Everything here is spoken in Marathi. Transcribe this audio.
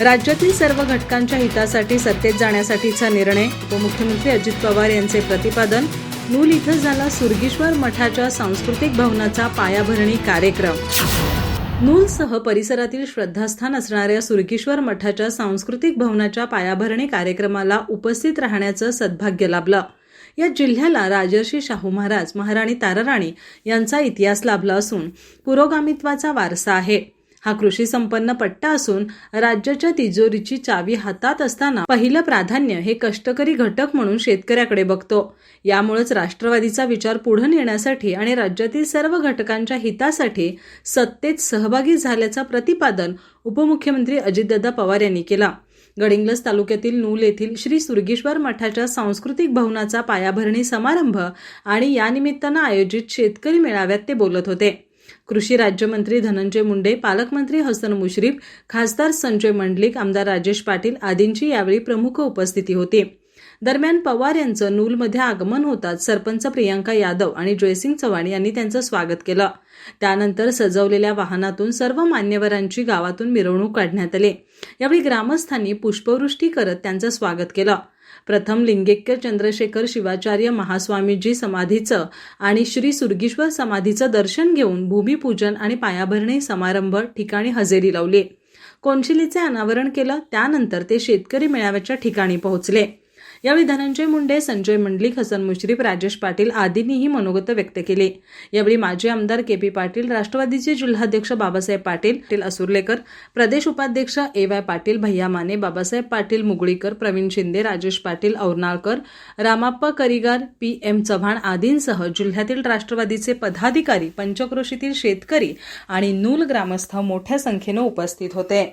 राज्यातील सर्व घटकांच्या हितासाठी सत्तेत जाण्यासाठीचा निर्णय उपमुख्यमंत्री अजित पवार यांचे प्रतिपादन नूल इथं झाला सुरगीश्वर मठाच्या सांस्कृतिक भवनाचा पायाभरणी कार्यक्रम. नूलसह परिसरातील श्रद्धास्थान असणाऱ्या सुरगीश्वर मठाच्या सांस्कृतिक भवनाच्या पायाभरणी कार्यक्रमाला उपस्थित राहण्याचं सद्भाग्य लाभलं. या जिल्ह्याला राजर्षी शाहू महाराज महाराणी ताराराणी यांचा इतिहास लाभला असून पुरोगामित्वाचा वारसा आहे. हा कृषी संपन्न पट्टा असून राज्याच्या तिजोरीची चावी हातात असताना पहिलं प्राधान्य हे कष्टकरी घटक म्हणून शेतकऱ्याकडे बघतो. यामुळेच राष्ट्रवादीचा विचार पुढे नेण्यासाठी आणि राज्यातील सर्व घटकांच्या हितासाठी सत्तेत सहभागी झाल्याचं प्रतिपादन उपमुख्यमंत्री अजितदादा पवार यांनी केला. गडिंग्लज तालुक्यातील नूल येथील श्री सुरगेश्वर मठाच्या सांस्कृतिक भवनाचा पायाभरणी समारंभ आणि यानिमित्तानं आयोजित शेतकरी मेळाव्यात ते बोलत होते. कृषी राज्यमंत्री धनंजय मुंडे पालकमंत्री हसन मुश्रीफ खासदार संजय मंडलिक आमदार राजेश पाटील आदींची यावेळी प्रमुख उपस्थिती होती. दरम्यान पवार यांचं नूलमध्ये आगमन होताच सरपंच प्रियांका यादव आणि जयसिंग चव्हाण यांनी त्यांचं स्वागत केलं. त्यानंतर सजवलेल्या वाहनातून सर्व मान्यवरांची गावातून मिरवणूक काढण्यात आली. यावेळी ग्रामस्थांनी पुष्पवृष्टी करत त्यांचं स्वागत केलं. प्रथम लिंगेक्य चंद्रशेखर शिवाचार्य महास्वामीजी समाधीचं आणि श्री सुर्गीश्वर समाधीचं दर्शन घेऊन भूमिपूजन आणि पायाभरणी समारंभ ठिकाणी हजेरी लावली. कोनशिलीचे अनावरण केलं त्यानंतर ते शेतकरी मेळाव्याच्या ठिकाणी पोहोचले. यावेळी धनंजय मुंडे संजय मंडलिक हसन मुश्रीफ राजेश पाटील आदींनीही मनोगत व्यक्त केले. यावेळी माजी आमदार के पी पाटील राष्ट्रवादीचे जिल्हाध्यक्ष बाबासाहेब पाटील पाटील असुर्लेकर प्रदेश उपाध्यक्ष A Y Patil Bhaiya Mane Babasaheb Patil Mugalikar Pravin Shinde Rajesh Patil Auranalkar Ramappa Karigar P M Chavan आदींसह जिल्ह्यातील राष्ट्रवादीचे पदाधिकारी पंचक्रोशीतील शेतकरी आणि नूल ग्रामस्थ मोठ्या संख्येनं उपस्थित होते.